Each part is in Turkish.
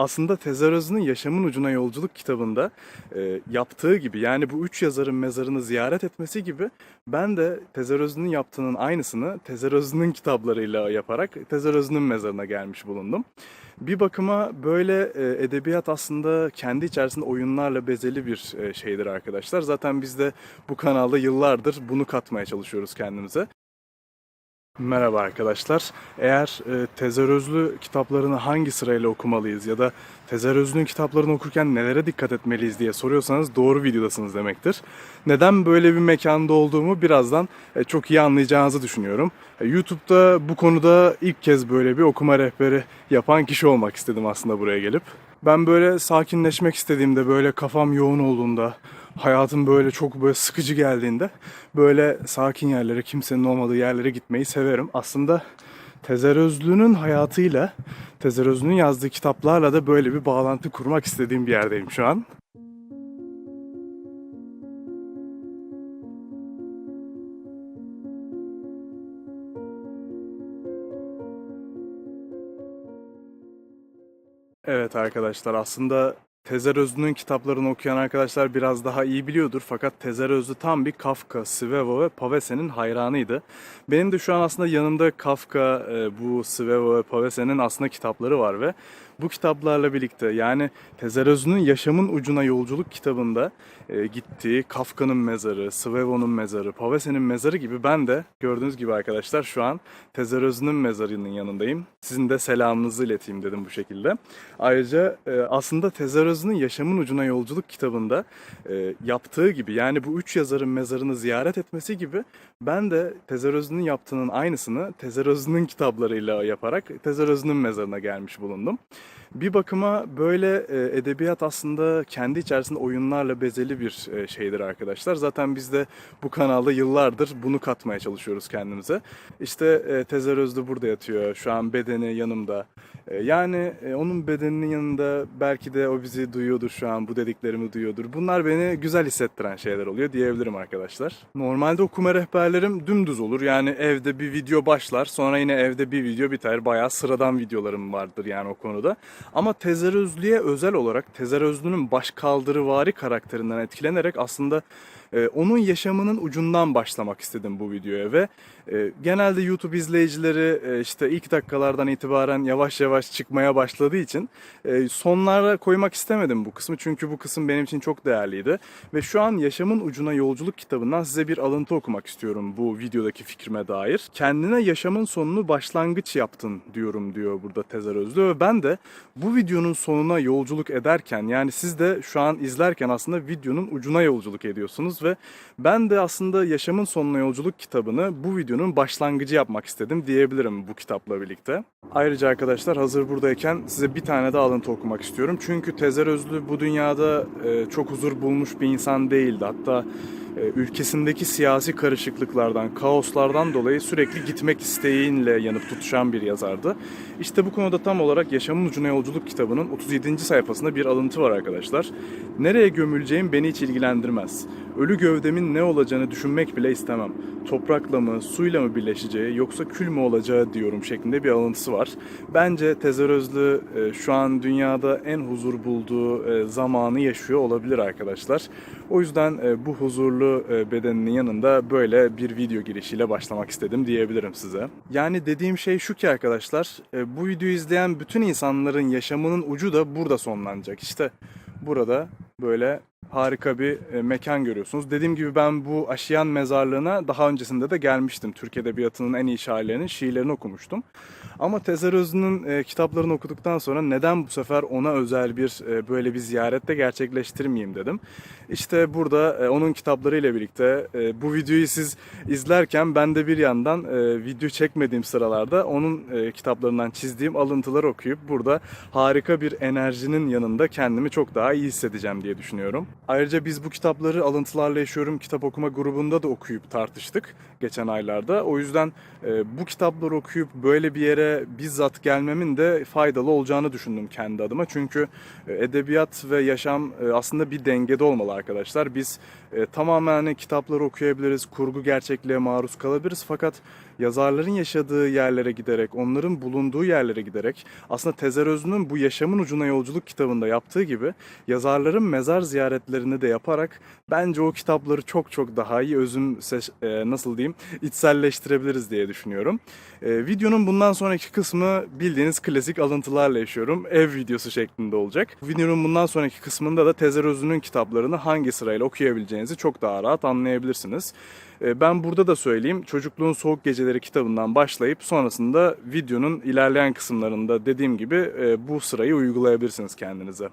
Aslında Tezarözü'nün Yaşamın Ucuna Yolculuk kitabında e, yaptığı gibi yani bu üç yazarın mezarını ziyaret etmesi gibi ben de Tezarözü'nün yaptığının aynısını Tezarözü'nün kitaplarıyla yaparak Tezarözü'nün mezarına gelmiş bulundum. Bir bakıma böyle e, edebiyat aslında kendi içerisinde oyunlarla bezeli bir e, şeydir arkadaşlar. Zaten biz de bu kanalda yıllardır bunu katmaya çalışıyoruz kendimize. Merhaba arkadaşlar. Eğer e, Tezerözlü kitaplarını hangi sırayla okumalıyız ya da Tezerözlü'nün kitaplarını okurken nelere dikkat etmeliyiz diye soruyorsanız doğru videodasınız demektir. Neden böyle bir mekanda olduğumu birazdan e, çok iyi anlayacağınızı düşünüyorum. E, YouTube'da bu konuda ilk kez böyle bir okuma rehberi yapan kişi olmak istedim aslında buraya gelip. Ben böyle sakinleşmek istediğimde, böyle kafam yoğun olduğunda, hayatım böyle çok böyle sıkıcı geldiğinde böyle sakin yerlere, kimsenin olmadığı yerlere gitmeyi severim. Aslında Tezer Özlü'nün hayatıyla, Tezer Özlü'nün yazdığı kitaplarla da böyle bir bağlantı kurmak istediğim bir yerdeyim şu an. Evet arkadaşlar aslında Tezer Özlü'nün kitaplarını okuyan arkadaşlar biraz daha iyi biliyordur. Fakat Tezer Özlü tam bir Kafka, Svevo ve Pavese'nin hayranıydı. Benim de şu an aslında yanımda Kafka, e, bu Svevo ve Pavese'nin aslında kitapları var ve bu kitaplarla birlikte yani Tezer Özlü'nün Yaşamın Ucuna Yolculuk kitabında e, gittiği Kafka'nın mezarı, Svevo'nun mezarı, Pavese'nin mezarı gibi ben de gördüğünüz gibi arkadaşlar şu an Tezer Özlü'nün mezarının yanındayım. Sizin de selamınızı ileteyim dedim bu şekilde. Ayrıca e, aslında Tezer Özlü'nün Yaşamın Ucuna Yolculuk kitabında e, yaptığı gibi yani bu üç yazarın mezarını ziyaret etmesi gibi ben de Tezer Özlü'nün yaptığının aynısını Tezer Özlü'nün kitaplarıyla yaparak Tezer Özlü'nün mezarına gelmiş bulundum. Bir bakıma böyle e, edebiyat aslında kendi içerisinde oyunlarla bezeli bir e, şeydir arkadaşlar. Zaten biz de bu kanalda yıllardır bunu katmaya çalışıyoruz kendimize. İşte e, Tezer Özlü burada yatıyor. Şu an bedeni yanımda. Yani onun bedeninin yanında belki de o bizi duyuyordur şu an, bu dediklerimi duyuyordur. Bunlar beni güzel hissettiren şeyler oluyor diyebilirim arkadaşlar. Normalde okuma rehberlerim dümdüz olur. Yani evde bir video başlar, sonra yine evde bir video biter. Bayağı sıradan videolarım vardır yani o konuda. Ama Tezer Özlü'ye özel olarak Tezer Özlü'nün başkaldırıvari karakterinden etkilenerek aslında e, onun yaşamının ucundan başlamak istedim bu videoya ve genelde YouTube izleyicileri e, işte ilk dakikalardan itibaren yavaş yavaş çıkmaya başladığı için e, sonlara koymak istemedim bu kısmı. Çünkü bu kısım benim için çok değerliydi. Ve şu an Yaşamın Ucuna Yolculuk kitabından size bir alıntı okumak istiyorum bu videodaki fikrime dair. Kendine yaşamın sonunu başlangıç yaptın diyorum diyor burada Tezer Özlü. Ve ben de bu videonun sonuna yolculuk ederken yani siz de şu an izlerken aslında videonun ucuna yolculuk ediyorsunuz. Ve ben de aslında Yaşamın Sonuna Yolculuk kitabını bu videonun başlangıcı yapmak istedim diyebilirim bu kitapla birlikte. Ayrıca arkadaşlar hazır buradayken size bir tane de alıntı okumak istiyorum. Çünkü Tezer Özlü bu dünyada e, çok huzur bulmuş bir insan değildi. Hatta e, ülkesindeki siyasi karışıklıklardan, kaoslardan dolayı sürekli gitmek isteğiyle yanıp tutuşan bir yazardı. İşte bu konuda tam olarak Yaşamın Ucuna Yolculuk kitabının 37. sayfasında bir alıntı var arkadaşlar. Nereye gömüleceğim beni hiç ilgilendirmez. Ölü gövdemin ne olacağını düşünmek bile istemem. Toprakla mı, suyla mı birleşeceği yoksa kül mü olacağı diyorum şeklinde bir alıntısı var. Bence Tezer Özlü e, şu an dünyada en huzur bulduğu e, zamanı yaşıyor olabilir arkadaşlar. O yüzden e, bu huzurlu e, bedeninin yanında böyle bir video girişiyle başlamak istedim diyebilirim size. Yani dediğim şey şu ki arkadaşlar, bu videoyu izleyen bütün insanların yaşamının ucu da burada sonlanacak. İşte burada böyle harika bir e, mekan görüyorsunuz. Dediğim gibi ben bu Aşiyan mezarlığına daha öncesinde de gelmiştim. Türk Edebiyatı'nın en iyi şairlerinin şiirlerini okumuştum. Ama Tezer Özlü'nün e, kitaplarını okuduktan sonra neden bu sefer ona özel bir e, böyle bir ziyarette gerçekleştirmeyeyim dedim. İşte burada onun kitaplarıyla birlikte bu videoyu siz izlerken ben de bir yandan video çekmediğim sıralarda onun kitaplarından çizdiğim alıntıları okuyup burada harika bir enerjinin yanında kendimi çok daha iyi hissedeceğim diye düşünüyorum. Ayrıca biz bu kitapları alıntılarla yaşıyorum kitap okuma grubunda da okuyup tartıştık geçen aylarda. O yüzden e, bu kitapları okuyup böyle bir yere bizzat gelmemin de faydalı olacağını düşündüm kendi adıma. Çünkü e, edebiyat ve yaşam e, aslında bir dengede olmalı arkadaşlar. Biz e, tamamen hani kitapları okuyabiliriz, kurgu gerçekliğe maruz kalabiliriz fakat yazarların yaşadığı yerlere giderek, onların bulunduğu yerlere giderek aslında Tezer Özlü'nün bu Yaşamın Ucuna Yolculuk kitabında yaptığı gibi yazarların mezar ziyaretlerini de yaparak bence o kitapları çok çok daha iyi özüm e, nasıl diyeyim içselleştirebiliriz diye düşünüyorum. E, videonun bundan sonraki kısmı bildiğiniz klasik alıntılarla yaşıyorum. Ev videosu şeklinde olacak. Videonun bundan sonraki kısmında da Tezer Özlü'nün kitaplarını hangi sırayla okuyabileceğinizi çok daha rahat anlayabilirsiniz. E, Ben burada da söyleyeyim. Çocukluğun Soğuk Geceleri kitabından başlayıp sonrasında videonun ilerleyen kısımlarında dediğim gibi e, bu sırayı uygulayabilirsiniz kendinize.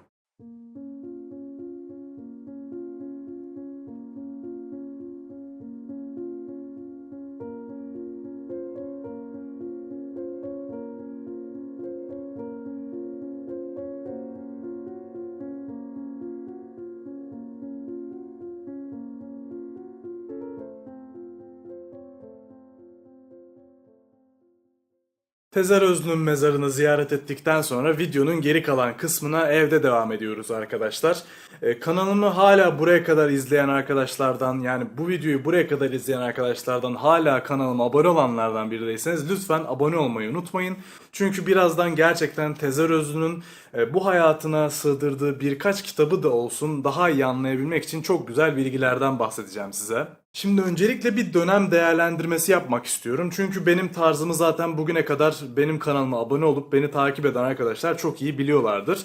Tezer Özlü'nün mezarını ziyaret ettikten sonra videonun geri kalan kısmına evde devam ediyoruz arkadaşlar. Ee, kanalımı hala buraya kadar izleyen arkadaşlardan yani bu videoyu buraya kadar izleyen arkadaşlardan hala kanalıma abone olanlardan biri değilseniz lütfen abone olmayı unutmayın. Çünkü birazdan gerçekten Tezer Özlü'nün e, bu hayatına sığdırdığı birkaç kitabı da olsun daha iyi anlayabilmek için çok güzel bilgilerden bahsedeceğim size. Şimdi öncelikle bir dönem değerlendirmesi yapmak istiyorum. Çünkü benim tarzımı zaten bugüne kadar benim kanalıma abone olup beni takip eden arkadaşlar çok iyi biliyorlardır.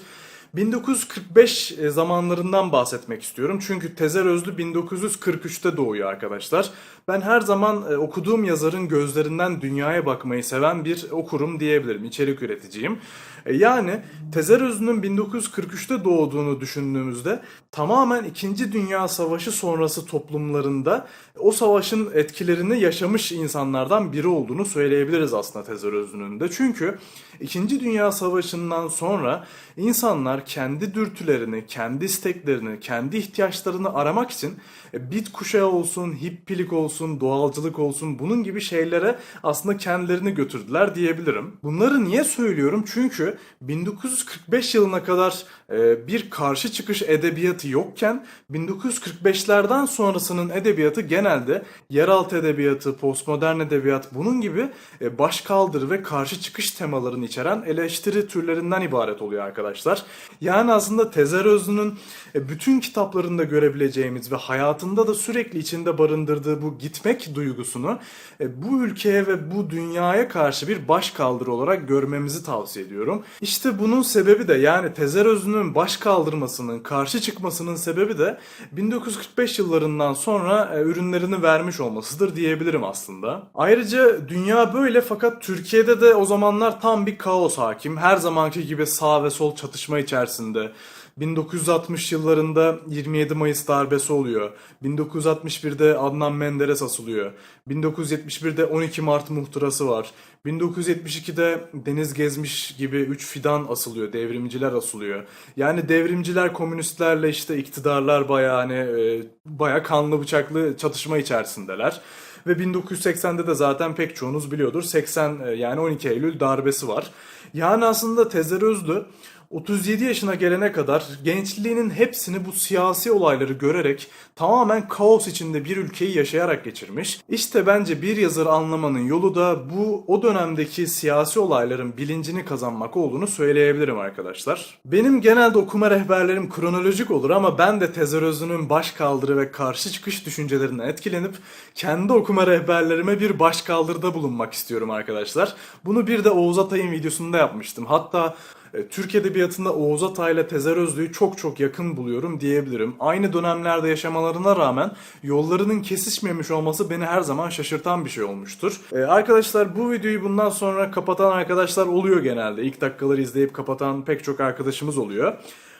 1945 zamanlarından bahsetmek istiyorum. Çünkü Tezer Özlü 1943'te doğuyor arkadaşlar. Ben her zaman e, okuduğum yazarın gözlerinden dünyaya bakmayı seven bir okurum diyebilirim. İçerik üreticiyim. E, Yani Tezer Özlü'nün 1943'te doğduğunu düşündüğümüzde tamamen 2. Dünya Savaşı sonrası toplumlarında o savaşın etkilerini yaşamış insanlardan biri olduğunu söyleyebiliriz aslında Tezer Özlü'nün de. Çünkü 2. Dünya Savaşı'ndan sonra insanlar kendi dürtülerini, kendi isteklerini, kendi ihtiyaçlarını aramak için e, bit kuşağı olsun, hippilik olsun, doğalcılık olsun bunun gibi şeylere aslında kendilerini götürdüler diyebilirim. Bunları niye söylüyorum? Çünkü 1945 yılına kadar e, bir karşı çıkış edebiyatı yokken 1945'lerden sonrasının edebiyatı genelde yeraltı edebiyatı, postmodern edebiyat bunun gibi e, başkaldır ve karşı çıkış temalarını içeren eleştiri türlerinden ibaret oluyor arkadaşlar. Yani aslında Tezer Özlü'nün e, bütün kitaplarında görebileceğimiz ve hayatında da sürekli içinde barındırdığı bu gitmek duygusunu e, bu ülkeye ve bu dünyaya karşı bir başkaldırı olarak görmemizi tavsiye ediyorum. İşte bunun sebebi de yani Tezer Özlü'nün baş kaldırmasının, karşı çıkmasının sebebi de 1945 yıllarından sonra e, ürünlerini vermiş olmasıdır diyebilirim aslında. Ayrıca dünya böyle fakat Türkiye'de de o zamanlar tam bir kaos hakim. Her zamanki gibi sağ ve sol çatışma içerisinde. 1960 yıllarında 27 Mayıs darbesi oluyor. 1961'de Adnan Menderes asılıyor. 1971'de 12 Mart muhtırası var. 1972'de Deniz Gezmiş gibi 3 fidan asılıyor. Devrimciler asılıyor. Yani devrimciler komünistlerle işte iktidarlar bayağı hani e, bayağı kanlı bıçaklı çatışma içerisindeler. Ve 1980'de de zaten pek çoğunuz biliyordur. 80 e, yani 12 Eylül darbesi var. Yani aslında Tezer Özlü 37 yaşına gelene kadar gençliğinin hepsini bu siyasi olayları görerek tamamen kaos içinde bir ülkeyi yaşayarak geçirmiş. İşte bence bir yazarı anlamanın yolu da bu o dönemdeki siyasi olayların bilincini kazanmak olduğunu söyleyebilirim arkadaşlar. Benim genelde okuma rehberlerim kronolojik olur ama ben de Tezer Özlü'nün başkaldırı ve karşı çıkış düşüncelerinden etkilenip kendi okuma rehberlerime bir başkaldırıda bulunmak istiyorum arkadaşlar. Bunu bir de Oğuz Atay'ın videosunda yapmıştım. Hatta e, Türk Edebiyatı'nda Oğuz Atay ile Tezer Özlü'yü çok çok yakın buluyorum diyebilirim. Aynı dönemlerde yaşamalarına rağmen yollarının kesişmemiş olması beni her zaman şaşırtan bir şey olmuştur. E, arkadaşlar bu videoyu bundan sonra kapatan arkadaşlar oluyor genelde. İlk dakikaları izleyip kapatan pek çok arkadaşımız oluyor.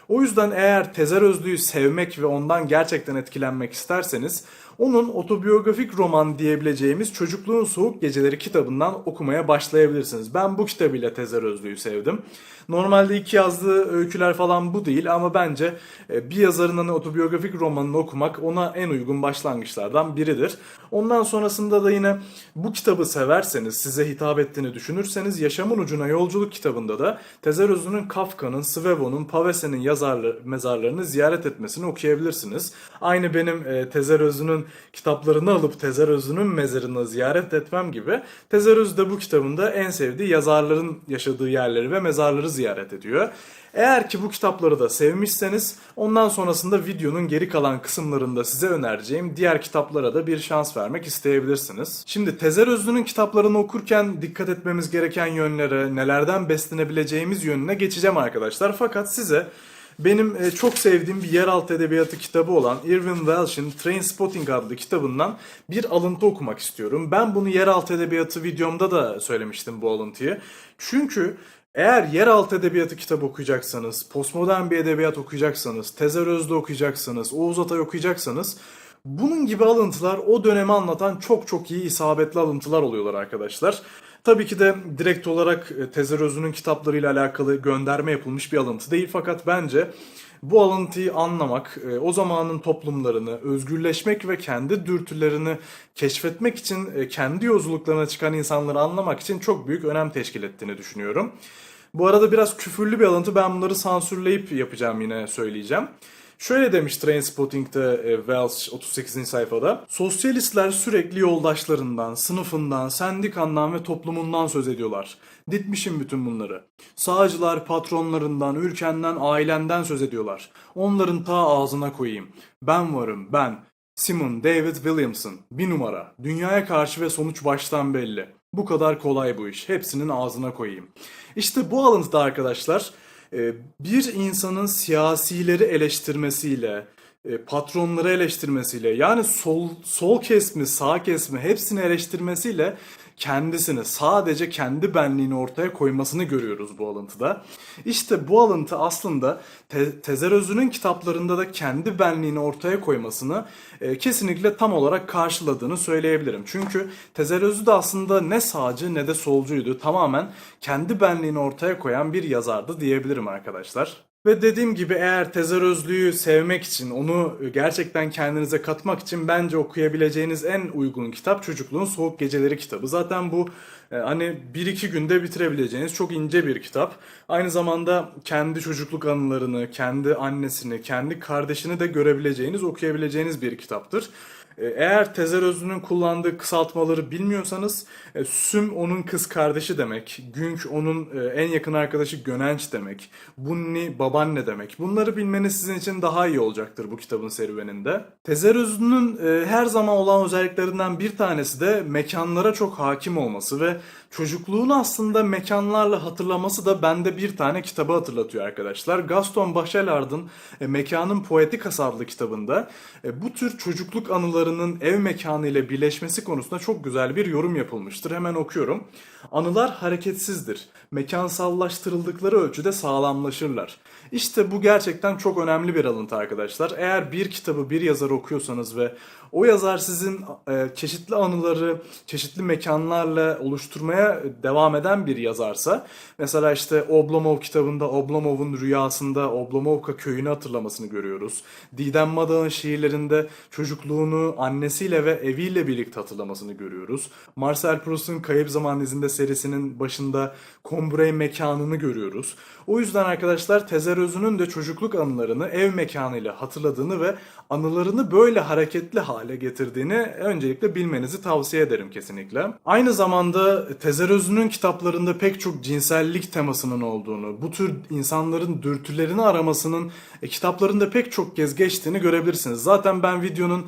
O yüzden eğer Tezer Özlü'yü sevmek ve ondan gerçekten etkilenmek isterseniz onun otobiyografik roman diyebileceğimiz Çocukluğun Soğuk Geceleri kitabından okumaya başlayabilirsiniz. Ben bu kitabıyla Tezer Özlü'yü sevdim. Normalde iki yazdığı öyküler falan bu değil ama bence e, bir yazarın hani otobiyografik romanını okumak ona en uygun başlangıçlardan biridir. Ondan sonrasında da yine bu kitabı severseniz, size hitap ettiğini düşünürseniz Yaşamın Ucuna Yolculuk kitabında da Tezer Özlü'nün Kafka'nın, Svevo'nun, Pavese'nin yazarlı, mezarlarını ziyaret etmesini okuyabilirsiniz. Aynı benim e, Tezer Özlü'nün kitaplarını alıp Tezer Özlü'nün mezarını ziyaret etmem gibi Tezer Özlü de bu kitabında en sevdiği yazarların yaşadığı yerleri ve mezarları ziyaret ediyor. Eğer ki bu kitapları da sevmişseniz ondan sonrasında videonun geri kalan kısımlarında size önereceğim diğer kitaplara da bir şans vermek isteyebilirsiniz. Şimdi Tezer Özlü'nün kitaplarını okurken dikkat etmemiz gereken yönlere, nelerden beslenebileceğimiz yönüne geçeceğim arkadaşlar. Fakat size benim e, çok sevdiğim bir yeraltı edebiyatı kitabı olan Irving Welsh'in Trainspotting adlı kitabından bir alıntı okumak istiyorum. Ben bunu yeraltı edebiyatı videomda da söylemiştim bu alıntıyı. Çünkü eğer yeraltı edebiyatı kitap okuyacaksanız, postmodern bir edebiyat okuyacaksanız, Tezer Özlü okuyacaksanız, Oğuz Atay okuyacaksanız bunun gibi alıntılar o dönemi anlatan çok çok iyi isabetli alıntılar oluyorlar arkadaşlar. Tabii ki de direkt olarak e, Tezer Özlü'nün kitaplarıyla alakalı gönderme yapılmış bir alıntı değil fakat bence bu alıntıyı anlamak, e, o zamanın toplumlarını özgürleşmek ve kendi dürtülerini keşfetmek için e, kendi yolculuklarına çıkan insanları anlamak için çok büyük önem teşkil ettiğini düşünüyorum. Bu arada biraz küfürlü bir alıntı ben bunları sansürleyip yapacağım yine söyleyeceğim. Şöyle demiş Trainspotting'de e, Welsh 38. sayfada. Sosyalistler sürekli yoldaşlarından, sınıfından, sendikandan ve toplumundan söz ediyorlar. Ditmişim bütün bunları. Sağcılar patronlarından, ülkenden, ailenden söz ediyorlar. Onların ta ağzına koyayım. Ben varım, ben. Simon David Williamson. Bir numara. Dünyaya karşı ve sonuç baştan belli. Bu kadar kolay bu iş. Hepsinin ağzına koyayım. İşte bu alıntıda arkadaşlar bir insanın siyasileri eleştirmesiyle, e, patronları eleştirmesiyle yani sol sol kesmi, sağ kesmi hepsini eleştirmesiyle kendisini sadece kendi benliğini ortaya koymasını görüyoruz bu alıntıda. İşte bu alıntı aslında Te- Tezer Özlü'nün kitaplarında da kendi benliğini ortaya koymasını e, kesinlikle tam olarak karşıladığını söyleyebilirim. Çünkü Tezer Özlü de aslında ne sağcı ne de solcuydu. Tamamen kendi benliğini ortaya koyan bir yazardı diyebilirim arkadaşlar. Ve dediğim gibi eğer Tezer Özlü'yü sevmek için, onu gerçekten kendinize katmak için bence okuyabileceğiniz en uygun kitap Çocukluğun Soğuk Geceleri kitabı. Zaten bu e, hani bir iki günde bitirebileceğiniz çok ince bir kitap. Aynı zamanda kendi çocukluk anılarını, kendi annesini, kendi kardeşini de görebileceğiniz, okuyabileceğiniz bir kitaptır. E, Eğer Tezer Özlü'nün kullandığı kısaltmaları bilmiyorsanız e, Süm onun kız kardeşi demek, Günç onun e, en yakın arkadaşı Gönenç demek, Bunni babaanne demek. Bunları bilmeniz sizin için daha iyi olacaktır bu kitabın serüveninde. Tezer Özlü'nün her zaman olan özelliklerinden bir tanesi de mekanlara çok hakim olması ve çocukluğunu aslında mekanlarla hatırlaması da bende bir tane kitabı hatırlatıyor arkadaşlar. Gaston Bachelard'ın e, Mekanın Poetikası adlı kitabında e, bu tür çocukluk anılarının ev mekanı ile birleşmesi konusunda çok güzel bir yorum yapılmıştır. Hemen okuyorum. Anılar hareketsizdir. Mekansallaştırıldıkları ölçüde sağlamlaşırlar. İşte bu gerçekten çok önemli bir alıntı arkadaşlar. Eğer bir kitabı bir yazar okuyorsanız ve o yazar sizin e, çeşitli anıları çeşitli mekanlarla oluşturmaya devam eden bir yazarsa mesela işte Oblomov kitabında Oblomov'un rüyasında Oblomovka köyünü hatırlamasını görüyoruz. Didem Madak'ın şiirlerinde çocukluğunu annesiyle ve eviyle birlikte hatırlamasını görüyoruz. Marcel Proust'un Kayıp Zaman izinde serisinin başında Combray mekanını görüyoruz. O yüzden arkadaşlar Tezer Özü'nün de çocukluk anılarını ev mekanıyla hatırladığını ve anılarını böyle hareketli hale getirdiğini öncelikle bilmenizi tavsiye ederim kesinlikle. Aynı zamanda Tezer Özü'nün kitaplarında pek çok cinsellik temasının olduğunu, bu tür insanların dürtülerini aramasının e, kitaplarında pek çok kez geçtiğini görebilirsiniz. Zaten ben videonun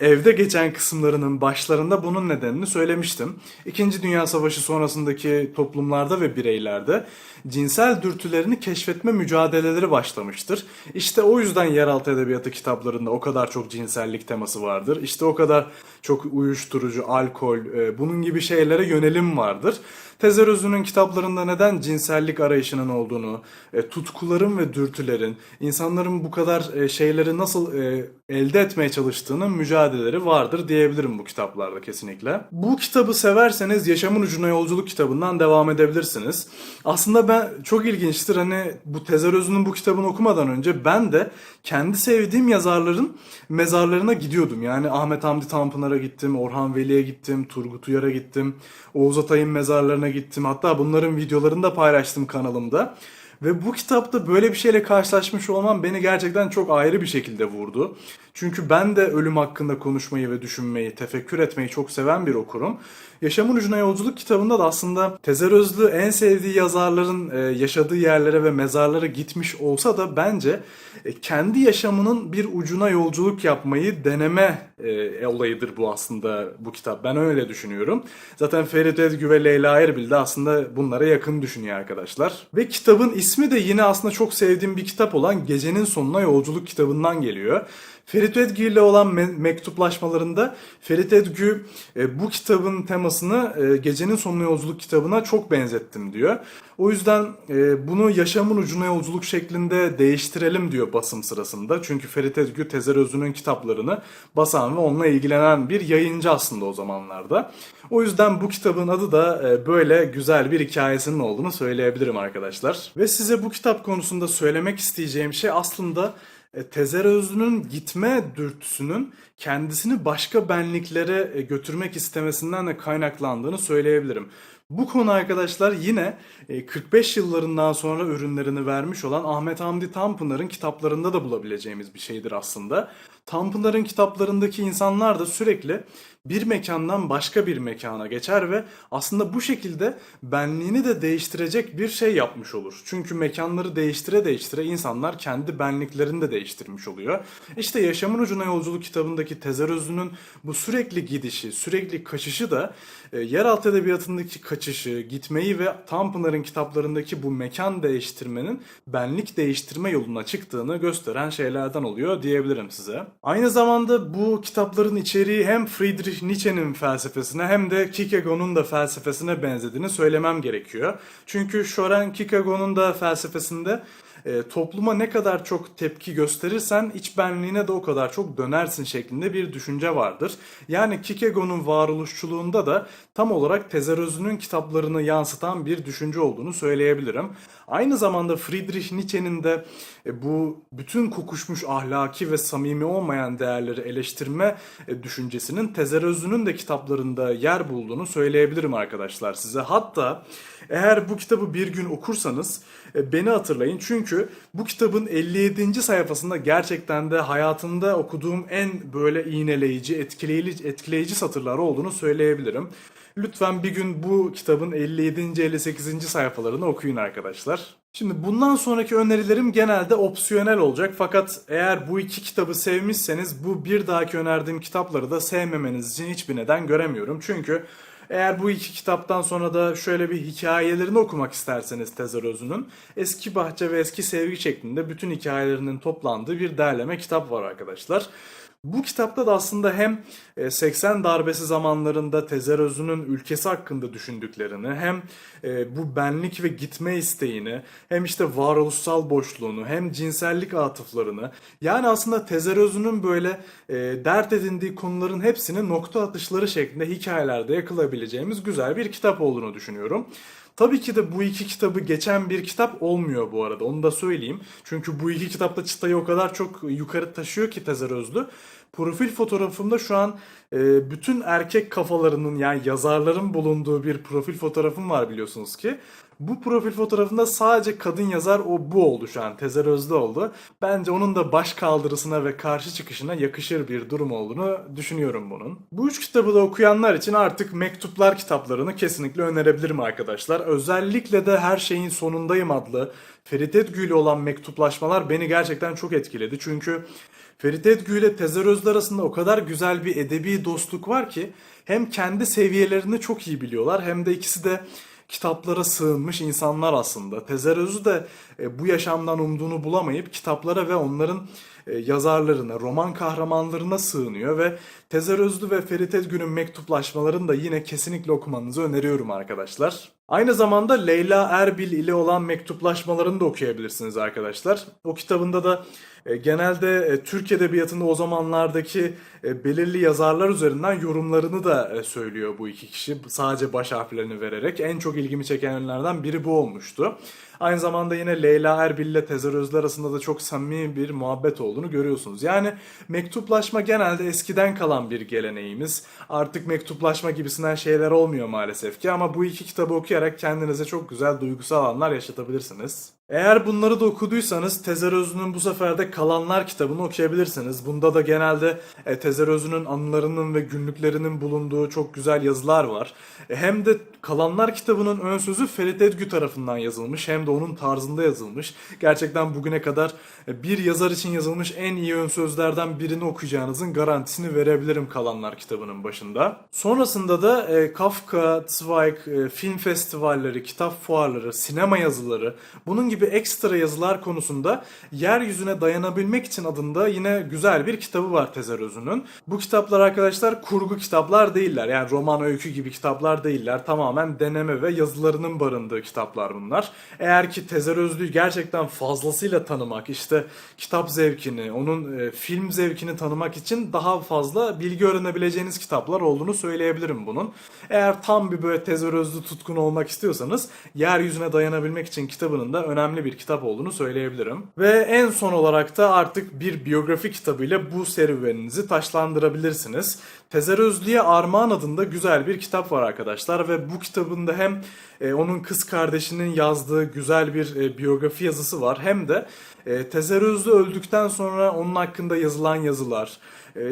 evde geçen kısımlarının başlarında bunun nedenini söylemiştim. İkinci Dünya Savaşı sonrasındaki toplumlarda ve bireylerde cinsel dürtülerini keşfetme mücadeleleri başlamıştır. İşte o yüzden yeraltı edebiyatı kitaplarında o kadar çok cinsellik teması vardır. İşte o kadar çok uyuşturucu, alkol, e, bunun gibi şeylere yönelim vardır. Tezer Özü'nün kitaplarında neden cinsellik arayışının olduğunu, e, tutkuların ve dürtülerin, insanların bu kadar e, şeyleri nasıl e, elde etmeye çalıştığının mücadeleleri vardır diyebilirim bu kitaplarda kesinlikle. Bu kitabı severseniz Yaşamın Ucuna Yolculuk kitabından devam edebilirsiniz. Aslında ben çok ilginçtir hani bu Tezer Özü'nün bu kitabını okumadan önce ben de kendi sevdiğim yazarların mezarlarına gidiyordum. Yani Ahmet Hamdi Tanpınar'a gittim, Orhan Veli'ye gittim, Turgut Uyar'a gittim, Oğuz Atay'ın mezarlarına gittim. Hatta bunların videolarını da paylaştım kanalımda. Ve bu kitapta böyle bir şeyle karşılaşmış olmam beni gerçekten çok ayrı bir şekilde vurdu. Çünkü ben de ölüm hakkında konuşmayı ve düşünmeyi, tefekkür etmeyi çok seven bir okurum. Yaşamın Ucuna Yolculuk kitabında da aslında Tezer Özlü en sevdiği yazarların e, yaşadığı yerlere ve mezarlara gitmiş olsa da bence e, kendi yaşamının bir ucuna yolculuk yapmayı deneme e, olayıdır bu aslında bu kitap. Ben öyle düşünüyorum. Zaten Ferit Ezgü ve Leyla Erbil de aslında bunlara yakın düşünüyor arkadaşlar. Ve kitabın ismi de yine aslında çok sevdiğim bir kitap olan Gecenin Sonuna Yolculuk kitabından geliyor. Ferit Edgü ile olan me- mektuplaşmalarında Ferit Edgü e, bu kitabın temasını e, Gecenin Sonuna Yolculuk kitabına çok benzettim diyor. O yüzden e, bunu yaşamın ucuna yolculuk şeklinde değiştirelim diyor basım sırasında. Çünkü Ferit Edgü Tezer Özlü'nün kitaplarını basan ve onunla ilgilenen bir yayıncı aslında o zamanlarda. O yüzden bu kitabın adı da e, böyle güzel bir hikayesinin olduğunu söyleyebilirim arkadaşlar. Ve size bu kitap konusunda söylemek isteyeceğim şey aslında Tezer Özlü'nün gitme dürtüsünün kendisini başka benliklere e, götürmek istemesinden de kaynaklandığını söyleyebilirim. Bu konu arkadaşlar yine e, 45 yıllarından sonra ürünlerini vermiş olan Ahmet Hamdi Tanpınar'ın kitaplarında da bulabileceğimiz bir şeydir aslında. Tanpınar'ın kitaplarındaki insanlar da sürekli bir mekandan başka bir mekana geçer ve aslında bu şekilde benliğini de değiştirecek bir şey yapmış olur. Çünkü mekanları değiştire değiştire insanlar kendi benliklerini de değiştirmiş oluyor. İşte Yaşamın Ucuna Yolculuk kitabındaki Tezer Özlü'nün bu sürekli gidişi, sürekli kaçışı da e, yeraltı edebiyatındaki kaçışı, gitmeyi ve Tanpınar'ın kitaplarındaki bu mekan değiştirmenin benlik değiştirme yoluna çıktığını gösteren şeylerden oluyor diyebilirim size. Aynı zamanda bu kitapların içeriği hem Friedrich Nietzsche'nin felsefesine hem de Kierkegaard'un da felsefesine benzediğini söylemem gerekiyor. Çünkü Soren Kierkegaard'un da felsefesinde e, topluma ne kadar çok tepki gösterirsen iç benliğine de o kadar çok dönersin şeklinde bir düşünce vardır. Yani Kierkegaard'un varoluşçuluğunda da tam olarak Tezer Özlü'nün kitaplarını yansıtan bir düşünce olduğunu söyleyebilirim. Aynı zamanda Friedrich Nietzsche'nin de e, bu bütün kokuşmuş ahlaki ve samimi olmayan değerleri eleştirme e, düşüncesinin Tezer Özlü'nün de kitaplarında yer bulduğunu söyleyebilirim arkadaşlar size. Hatta eğer bu kitabı bir gün okursanız e, beni hatırlayın. Çünkü bu kitabın 57. sayfasında gerçekten de hayatımda okuduğum en böyle iğneleyici, etkileyici, etkileyici satırlar olduğunu söyleyebilirim. Lütfen bir gün bu kitabın 57. 58. sayfalarını okuyun arkadaşlar. Şimdi bundan sonraki önerilerim genelde opsiyonel olacak fakat eğer bu iki kitabı sevmişseniz bu bir dahaki önerdiğim kitapları da sevmemeniz için hiçbir neden göremiyorum. Çünkü eğer bu iki kitaptan sonra da şöyle bir hikayelerini okumak isterseniz Tezer Özü'nün Eski Bahçe ve Eski Sevgi şeklinde bütün hikayelerinin toplandığı bir derleme kitap var arkadaşlar. Bu kitapta da aslında hem e, 80 darbesi zamanlarında Tezer Özü'nün ülkesi hakkında düşündüklerini hem e, bu benlik ve gitme isteğini hem işte varoluşsal boşluğunu hem cinsellik atıflarını yani aslında Tezer Özü'nün böyle e, dert edindiği konuların hepsini nokta atışları şeklinde hikayelerde yakalayabileceğimiz güzel bir kitap olduğunu düşünüyorum. Tabii ki de bu iki kitabı geçen bir kitap olmuyor bu arada. Onu da söyleyeyim. Çünkü bu iki kitapta çıtayı o kadar çok yukarı taşıyor ki Tezer Özlü. Profil fotoğrafımda şu an e, bütün erkek kafalarının yani yazarların bulunduğu bir profil fotoğrafım var biliyorsunuz ki. Bu profil fotoğrafında sadece kadın yazar o bu oldu şu an. Tezer Özlü oldu. Bence onun da baş kaldırısına ve karşı çıkışına yakışır bir durum olduğunu düşünüyorum bunun. Bu üç kitabı da okuyanlar için artık mektuplar kitaplarını kesinlikle önerebilirim arkadaşlar. Özellikle de Her Şeyin Sonundayım adlı Ferit Edgü ile olan mektuplaşmalar beni gerçekten çok etkiledi. Çünkü Ferit Edgü ile Tezer Özlü arasında o kadar güzel bir edebi dostluk var ki hem kendi seviyelerini çok iyi biliyorlar hem de ikisi de kitaplara sığınmış insanlar aslında. Tezer Özü de e, bu yaşamdan umduğunu bulamayıp kitaplara ve onların e, yazarlarına, roman kahramanlarına sığınıyor ve Tezer Özlü ve Ferit Edgün'ün mektuplaşmalarını da yine kesinlikle okumanızı öneriyorum arkadaşlar. Aynı zamanda Leyla Erbil ile olan mektuplaşmalarını da okuyabilirsiniz arkadaşlar. O kitabında da genelde e, Türk Edebiyatı'nda o zamanlardaki e, belirli yazarlar üzerinden yorumlarını da e, söylüyor bu iki kişi. Sadece baş harflerini vererek. En çok ilgimi çekenlerden biri bu olmuştu. Aynı zamanda yine Leyla Erbil ile Tezer Özlü arasında da çok samimi bir muhabbet olduğunu görüyorsunuz. Yani mektuplaşma genelde eskiden kalan bir geleneğimiz. Artık mektuplaşma gibisinden şeyler olmuyor maalesef ki ama bu iki kitabı okuyarak kendinize çok güzel duygusal anlar yaşatabilirsiniz. Eğer bunları da okuduysanız Tezer Özlü'nün bu sefer de Kalanlar kitabını okuyabilirsiniz. Bunda da genelde e, Tezer Özlü'nün anılarının ve günlüklerinin bulunduğu çok güzel yazılar var. E, hem de Kalanlar kitabının ön sözü Ferit Edgü tarafından yazılmış hem de onun tarzında yazılmış. Gerçekten bugüne kadar e, bir yazar için yazılmış en iyi ön sözlerden birini okuyacağınızın garantisini verebilirim Kalanlar kitabının başında. Sonrasında da e, Kafka, Zweig, e, film festivalleri, kitap fuarları, sinema yazıları, bunun gibi ekstra yazılar konusunda yeryüzüne dayanabilmek için adında yine güzel bir kitabı var Tezer Özü'nün. Bu kitaplar arkadaşlar kurgu kitaplar değiller. Yani roman öykü gibi kitaplar değiller. Tamamen deneme ve yazılarının barındığı kitaplar bunlar. Eğer ki Tezer Özlü'yü gerçekten fazlasıyla tanımak, işte kitap zevkini, onun e, film zevkini tanımak için daha fazla bilgi öğrenebileceğiniz kitaplar olduğunu söyleyebilirim bunun. Eğer tam bir böyle Tezer Özlü tutkun olmak istiyorsanız yeryüzüne dayanabilmek için kitabının da önemli bir kitap olduğunu söyleyebilirim. Ve en son olarak da artık bir biyografi kitabıyla bu serüveninizi taşlandırabilirsiniz. Tezer Özlü'ye Armağan adında güzel bir kitap var arkadaşlar ve bu kitabında hem e, onun kız kardeşinin yazdığı güzel bir e, biyografi yazısı var. Hem de e, Tezer Özlü öldükten sonra onun hakkında yazılan yazılar,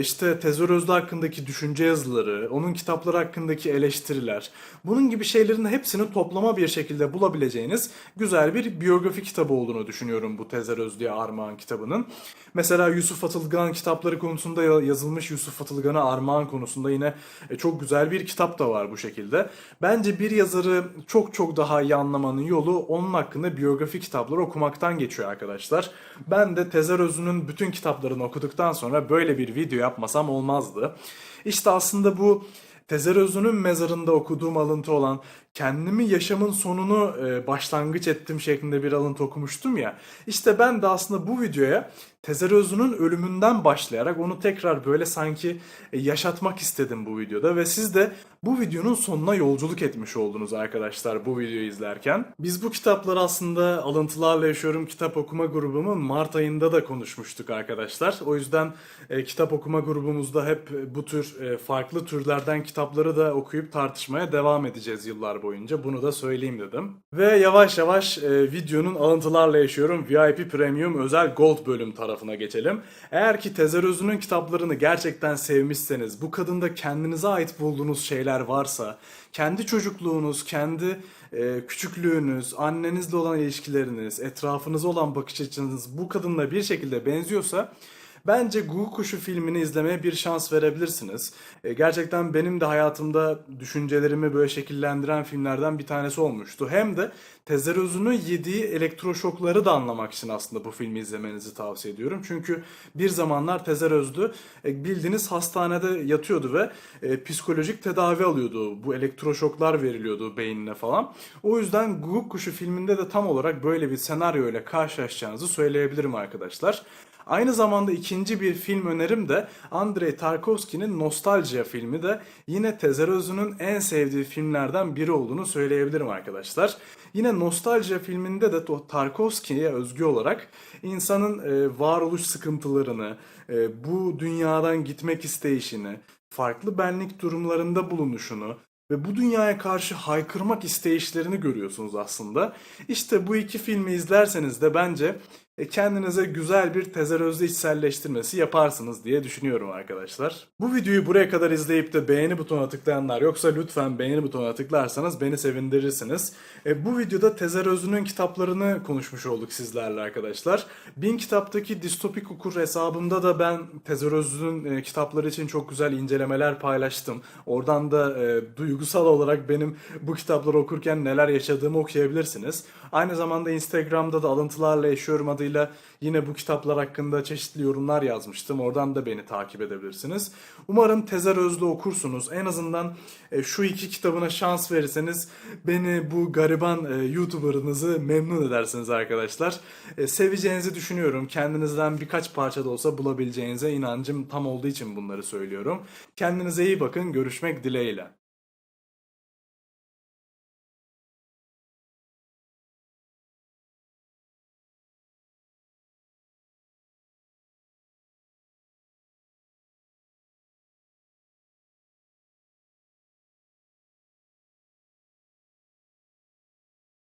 işte Tezer Özlü hakkındaki düşünce yazıları, onun kitapları hakkındaki eleştiriler, bunun gibi şeylerin hepsini toplama bir şekilde bulabileceğiniz güzel bir biyografi kitabı olduğunu düşünüyorum bu Tezer Özlü'ye Armağan kitabının. Mesela Yusuf Atılgan kitapları konusunda ya- yazılmış Yusuf Atılgan'a Armağan konusunda yine e, çok güzel bir kitap da var bu şekilde. Bence bir yazarı çok çok daha iyi anlamanın yolu onun hakkında biyografi kitapları okumaktan geçiyor arkadaşlar. Ben de Tezer Özlü'nün bütün kitaplarını okuduktan sonra böyle bir video yapmasam olmazdı. İşte aslında bu Tezer Özlü'nün mezarında okuduğum alıntı olan kendimi yaşamın sonunu e, başlangıç ettim şeklinde bir alıntı okumuştum ya. İşte ben de aslında bu videoya Tezer Özlü'nün ölümünden başlayarak onu tekrar böyle sanki e, yaşatmak istedim bu videoda ve siz de bu videonun sonuna yolculuk etmiş oldunuz arkadaşlar bu videoyu izlerken. Biz bu kitapları aslında alıntılarla yaşıyorum kitap okuma grubumun Mart ayında da konuşmuştuk arkadaşlar. O yüzden e, kitap okuma grubumuzda hep bu tür e, farklı türlerden kitapları da okuyup tartışmaya devam edeceğiz yıllar boyunca. Bunu da söyleyeyim dedim. Ve yavaş yavaş e, videonun alıntılarla yaşıyorum VIP Premium özel Gold bölüm tarafına geçelim. Eğer ki Tezer Özlü'nün kitaplarını gerçekten sevmişseniz, bu kadında kendinize ait bulduğunuz şeyler varsa, kendi çocukluğunuz, kendi e, küçüklüğünüz, annenizle olan ilişkileriniz, etrafınıza olan bakış açınız bu kadınla bir şekilde benziyorsa Bence Gu Kuşu filmini izlemeye bir şans verebilirsiniz. E, gerçekten benim de hayatımda düşüncelerimi böyle şekillendiren filmlerden bir tanesi olmuştu. Hem de Tezer Özü'nün yediği elektroşokları da anlamak için aslında bu filmi izlemenizi tavsiye ediyorum. Çünkü bir zamanlar Tezer Özlü e, bildiğiniz hastanede yatıyordu ve e, psikolojik tedavi alıyordu. Bu elektroşoklar veriliyordu beynine falan. O yüzden Gu Kuşu filminde de tam olarak böyle bir senaryo ile karşılaşacağınızı söyleyebilirim arkadaşlar. Aynı zamanda ikinci bir film önerim de Andrei Tarkovski'nin Nostalgia filmi de yine Tezer Özü'nün en sevdiği filmlerden biri olduğunu söyleyebilirim arkadaşlar. Yine Nostalgia filminde de Tarkovski'ye özgü olarak insanın e, varoluş sıkıntılarını, e, bu dünyadan gitmek isteyişini, farklı benlik durumlarında bulunuşunu ve bu dünyaya karşı haykırmak isteyişlerini görüyorsunuz aslında. İşte bu iki filmi izlerseniz de bence kendinize güzel bir Tezer Özlü içselleştirmesi yaparsınız diye düşünüyorum arkadaşlar. Bu videoyu buraya kadar izleyip de beğeni butonuna tıklayanlar yoksa lütfen beğeni butonuna tıklarsanız beni sevindirirsiniz. E, bu videoda Tezer Özlü'nün kitaplarını konuşmuş olduk sizlerle arkadaşlar. Bin kitaptaki distopik okur hesabımda da ben Tezer Özlü'nün e, kitapları için çok güzel incelemeler paylaştım. Oradan da e, duygusal olarak benim bu kitapları okurken neler yaşadığımı okuyabilirsiniz. Aynı zamanda Instagram'da da alıntılarla yaşıyorum adıyla yine bu kitaplar hakkında çeşitli yorumlar yazmıştım. Oradan da beni takip edebilirsiniz. Umarım Tezer Özlü okursunuz. En azından e, şu iki kitabına şans verirseniz beni bu gariban e, YouTuber'ınızı memnun edersiniz arkadaşlar. E, seveceğinizi düşünüyorum. Kendinizden birkaç parça da olsa bulabileceğinize inancım tam olduğu için bunları söylüyorum. Kendinize iyi bakın. Görüşmek dileğiyle.